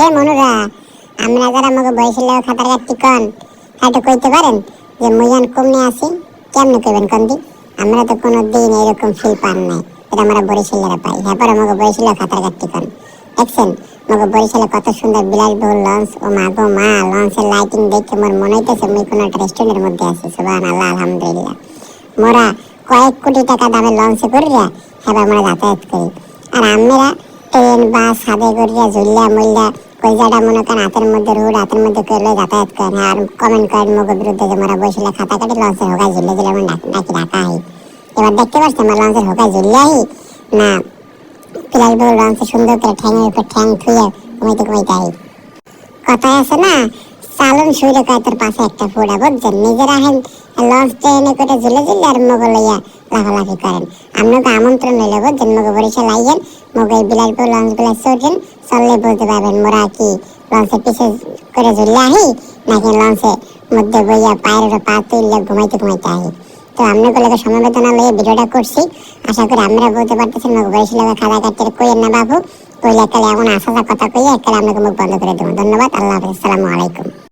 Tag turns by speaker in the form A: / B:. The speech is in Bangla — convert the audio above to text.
A: এ মনুরা আমরা যারা আমাকে বয়সের লোক খাতার কাটতি কন একটু কইতে পারেন যে মুইয়ান কমনে আছি, কেমনে কইবেন কন্দি আমরা তো কোনো দিন এরকম ফিল পান নাই। এটা আমরা বরিশালেরা পাই। হ্যাঁ পর বয়সের লোক খাতার কাটতি কন। দেখছেন, আমাকে বরিশালে কত সুন্দর বিলাসবহুল লঞ্চ। ও মা গো মা, লঞ্চের লাইটিং দেখে মোর মনে হইতেছে মুই কোনো একটা রেস্টুরেন্টের মধ্যে আছি। সুবাহ আল্লাহ আলহামদুলিল্লাহ। মোরা কয়েক কোটি টাকা দামে লঞ্চে করিয়া হ্যাঁ আমরা যাতায়াত করি। আর আমরা বাস সাদে করিয়া ঝুলিয়া মুল্লা কলজাটা মনে করেন হাতের মধ্যে রুড হাতের মধ্যে করলে যাতায়াত করেন। হ্যাঁ, আর কমেন্ট করেন মুখের বিরুদ্ধে যে মোরা বসলে খাতা কাটি লঞ্চের হোকায় ঝুলে ঝুলে আমরা ডাকি ডাকা আহি এবার দেখতে পাচ্ছি আমরা লঞ্চের হোকায় ঝুলে আহি না বিলাস বহু লঞ্চে সুন্দর করে ঠ্যাঙের উপর ঠ্যাং থুয়ে ঘুমাইতে ঘুমাইতে আহি। কথায় আছে না চালন শুইরে কয় পাশে একটা ফুড়া বুঝছেন নিজেরা হেন লঞ্চ ট্রেনে করে ঝুলে ঝুলে আর মগো লইয়া লাফালাফি করেন। আপনাকে আমন্ত্রণ লইল বুঝছেন মগো বরিশাল আইয়েন মগো এই বিলাসপুর লঞ্চগুলা চড়ছেন চললে বলতে পারবেন, মোরা কি লঞ্চের পিছে করে ঝুলে আহি, নাকি লঞ্চে মধ্যে বইয়া পায়ের উপর পা তুললে ঘুমাইতে ঘুমাইতে আহি। তো আপনাকে লোকের সমবেদনা লইয়ে ভিডিওটা করছি। আশা করি আমরা বলতে পারতেছেন মগো বরিশাল খাদা কাটতে কইয়েন না বাবু। কইলে একালে এমন আসা কথা কইয়া একালে আপনাকে মুখ বন্ধ করে দেবো। ধন্যবাদ, আল্লাহ হাফিজ, আসসালামু আলাইকুম।